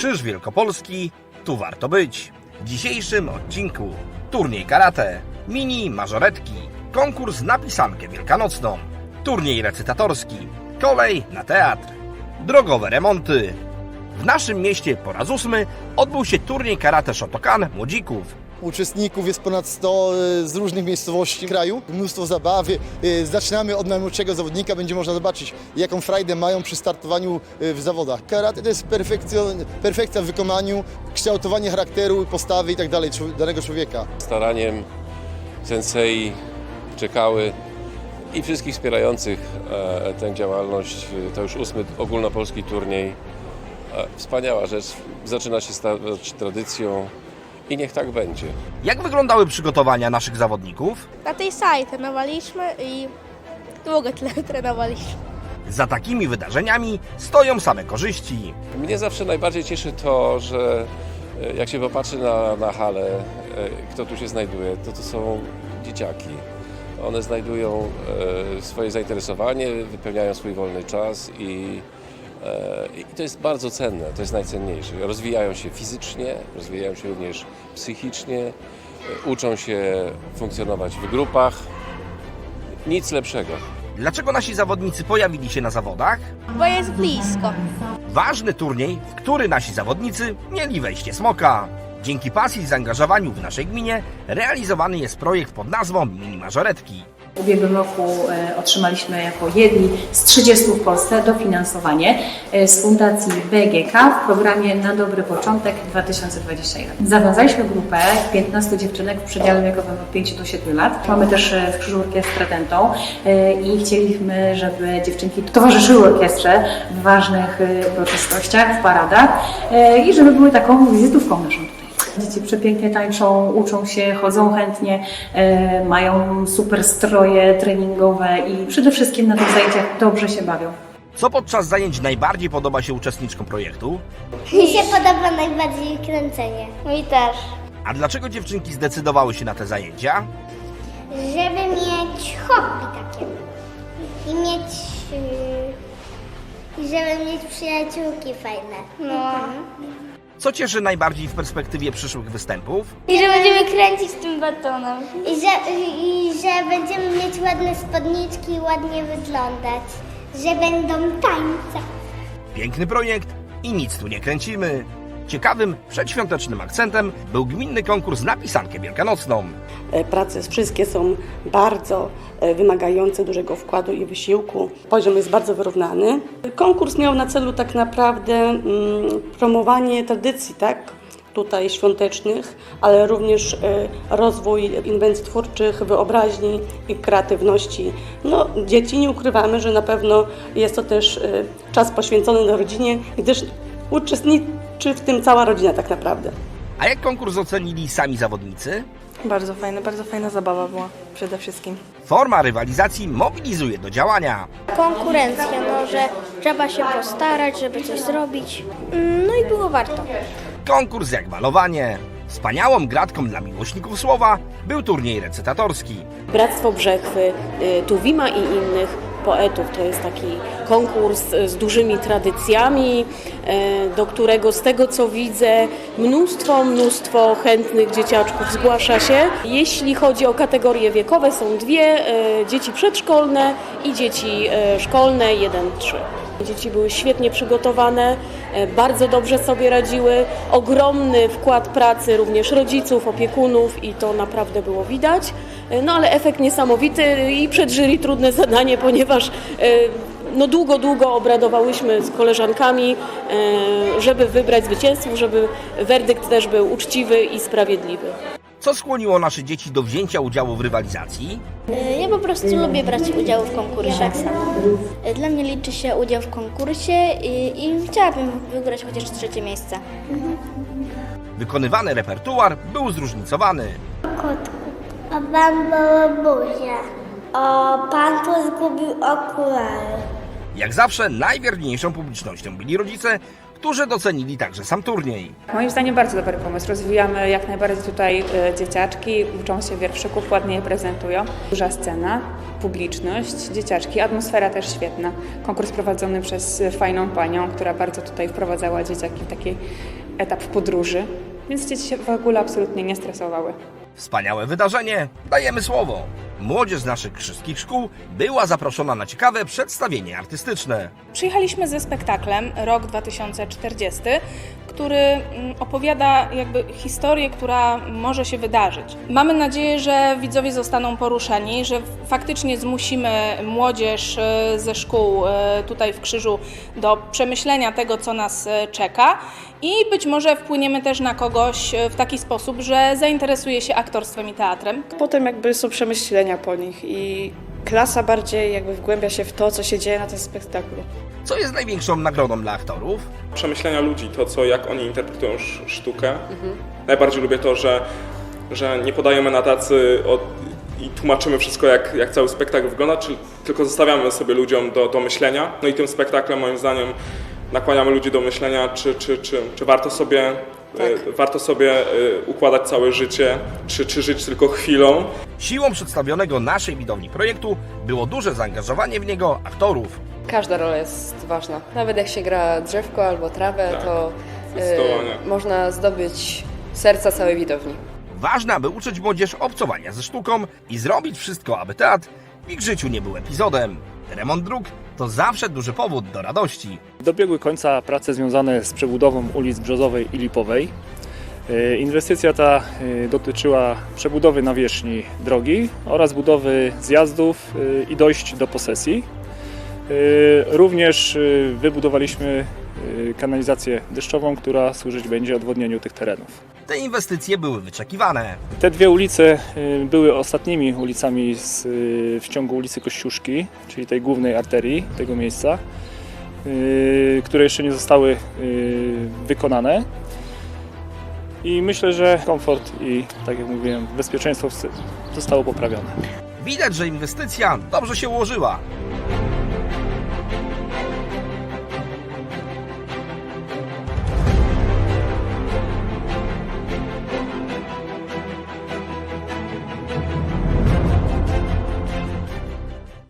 Krzyż Wielkopolski, tu warto być. W dzisiejszym odcinku turniej karate, mini mażoretki, konkurs na pisankę wielkanocną, turniej recytatorski, kolej na teatr, drogowe remonty. W naszym mieście po raz ósmy odbył się turniej karate Shotokan młodzików. Uczestników jest ponad 100 e, z różnych miejscowości kraju. Mnóstwo zabawy. E, Zaczynamy od najmłodszego zawodnika. Będzie można zobaczyć, jaką frajdę mają przy startowaniu e, w zawodach. Karate to jest perfekcja w wykonaniu, kształtowanie charakteru, postawy itd. czł- danego człowieka. staraniem sensei czekały i wszystkich wspierających e, tę działalność. To już ósmy ogólnopolski turniej. E, Wspaniała rzecz. Zaczyna się stać tradycją i niech tak będzie. Jak wyglądały przygotowania naszych zawodników? Na tej sali trenowaliśmy i długo tyle trenowaliśmy. Za takimi wydarzeniami stoją same korzyści. Mnie zawsze najbardziej cieszy to, że e, jak się popatrzy na, na halę, e, kto tu się znajduje, to to są dzieciaki. One znajdują e, swoje zainteresowanie, wypełniają swój wolny czas i, i to jest bardzo cenne, to jest najcenniejsze. Rozwijają się fizycznie, rozwijają się również psychicznie, e, uczą się funkcjonować w grupach. Nic lepszego. Dlaczego nasi zawodnicy pojawili się na zawodach? Bo jest blisko. Ważny turniej, w który nasi zawodnicy mieli wejście smoka. Dzięki pasji i zaangażowaniu w naszej gminie realizowany jest projekt pod nazwą Mini Mażoretki. W ubiegłym roku e, otrzymaliśmy jako jedni z 30 w Polsce dofinansowanie e, z Fundacji BGK w programie Na Dobry Początek 2021. Zawiązaliśmy grupę 15 dziewczynek w przedziale wiekowym od 5 do 7 lat. Mamy też e, w Krzyżu Orkiestrę Dentą i chcieliśmy, żeby dziewczynki towarzyszyły orkiestrze w ważnych uroczystościach, w paradach i żeby były taką wizytówką naszą. Dzieci przepięknie tańczą, uczą się, chodzą chętnie, e, mają super stroje treningowe i przede wszystkim na tych zajęciach dobrze się bawią. Co podczas zajęć najbardziej podoba się uczestniczkom projektu? Mi się podoba najbardziej kręcenie. Mi też. A dlaczego dziewczynki zdecydowały się na te zajęcia? Żeby mieć hobby takie. I mieć... Yy, żeby mieć przyjaciółki fajne. No. Co cieszy najbardziej w perspektywie przyszłych występów? I że będziemy kręcić tym batonem. I że, I że będziemy mieć ładne spodniczki i ładnie wyglądać. Że będą tańce. Piękny projekt i nic tu nie kręcimy. Ciekawym, przedświątecznym akcentem był gminny konkurs na pisankę wielkanocną. E, Prace wszystkie są bardzo e, wymagające dużego wkładu i wysiłku. Poziom jest bardzo wyrównany. Konkurs miał na celu tak naprawdę mm, promowanie tradycji, tak? Tutaj świątecznych, ale również e, rozwój inwencji twórczych, wyobraźni i kreatywności. No, dzieci nie ukrywamy, że na pewno jest to też czas poświęcony do rodzinie, gdyż uczestniczy w tym cała rodzina tak naprawdę. A jak konkurs ocenili sami zawodnicy? Bardzo fajne, bardzo fajna zabawa była przede wszystkim. Forma rywalizacji mobilizuje do działania. Konkurencja, no, że trzeba się postarać, żeby coś zrobić. No i było warto. Konkurs jak malowanie. Wspaniałą gratką dla miłośników słowa był turniej recytatorski. Bractwo Brzechwy, y, Tuwima i innych poetów. To jest taki konkurs z dużymi tradycjami, y, do którego z tego co widzę mnóstwo, mnóstwo chętnych dzieciaczków zgłasza się. Jeśli chodzi o kategorie wiekowe są dwie, y, dzieci przedszkolne i dzieci y, szkolne 1-3. Dzieci były świetnie przygotowane, e, bardzo dobrze sobie radziły. Ogromny wkład pracy również rodziców, opiekunów i to naprawdę było widać. E, No ale efekt niesamowity i przed jury trudne zadanie, ponieważ e, no długo, długo obradowałyśmy z koleżankami, żeby wybrać zwycięzców, żeby werdykt też był uczciwy i sprawiedliwy. Co skłoniło nasze dzieci do wzięcia udziału w rywalizacji? Ja po prostu lubię brać udział w konkursie jak sam. Dla mnie liczy się udział w konkursie i, i chciałabym wygrać chociaż trzecie miejsce. Wykonywany repertuar był zróżnicowany. Kotku, a bambo buzia. O, pan tu zgubił okulary. Jak zawsze najwierniejszą publicznością byli rodzice, którzy docenili także sam turniej. Moim zdaniem bardzo dobry pomysł. Rozwijamy jak najbardziej tutaj e, dzieciaczki, uczą się wierszyków, ładnie je prezentują. Duża scena, publiczność, dzieciaczki, atmosfera też świetna. Konkurs prowadzony przez e, fajną panią, która bardzo tutaj wprowadzała dzieciaki w taki etap podróży, więc dzieci się w ogóle absolutnie nie stresowały. Wspaniałe wydarzenie, dajemy słowo. Młodzież z naszych wszystkich szkół była zaproszona na ciekawe przedstawienie artystyczne. Przyjechaliśmy ze spektaklem Rok 2040, który mm, opowiada jakby historię, która może się wydarzyć. Mamy nadzieję, że widzowie zostaną poruszeni, że faktycznie zmusimy młodzież e, ze szkół e, tutaj w Krzyżu do przemyślenia tego, co nas e, czeka i być może wpłyniemy też na kogoś w taki sposób, że zainteresuje się aktorstwem i teatrem. Potem jakby są przemyślenia po nich i klasa bardziej jakby wgłębia się w to, co się dzieje na tym spektaklu. Co jest największą nagrodą dla aktorów? przemyślenia ludzi, to co, jak oni interpretują sz- sztukę. Najbardziej lubię to, że, że nie podajemy na tacy od, i tłumaczymy wszystko, jak, jak cały spektakl wygląda, czy, tylko zostawiamy sobie ludziom do, do myślenia. No i tym spektaklem moim zdaniem nakłaniamy ludzi do myślenia, czy, czy, czy, czy warto sobie e, warto sobie e, układać całe życie, czy, czy żyć tylko chwilą. Siłą przedstawionego naszej widowni projektu było duże zaangażowanie w niego aktorów. Każda rola jest ważna. Nawet jak się gra drzewko albo trawę, Tak, to zdecydowanie. można zdobyć serca całej widowni. Ważne, aby uczyć młodzież obcowania ze sztuką i zrobić wszystko, aby teatr w ich życiu nie był epizodem. Remont dróg to zawsze duży powód do radości. Dobiegły końca prace związane z przebudową ulic Brzozowej i Lipowej. E, Inwestycja ta e, dotyczyła przebudowy nawierzchni drogi oraz budowy zjazdów e, i dojść do posesji. Również wybudowaliśmy kanalizację deszczową, która służyć będzie odwodnieniu tych terenów. Te inwestycje były wyczekiwane. Te dwie ulice y, były ostatnimi ulicami z, y, w ciągu ulicy Kościuszki, czyli tej głównej arterii tego miejsca, y, które jeszcze nie zostały wykonane. I myślę, że komfort i, tak jak mówiłem, bezpieczeństwo zostało poprawione. Widać, że inwestycja dobrze się ułożyła.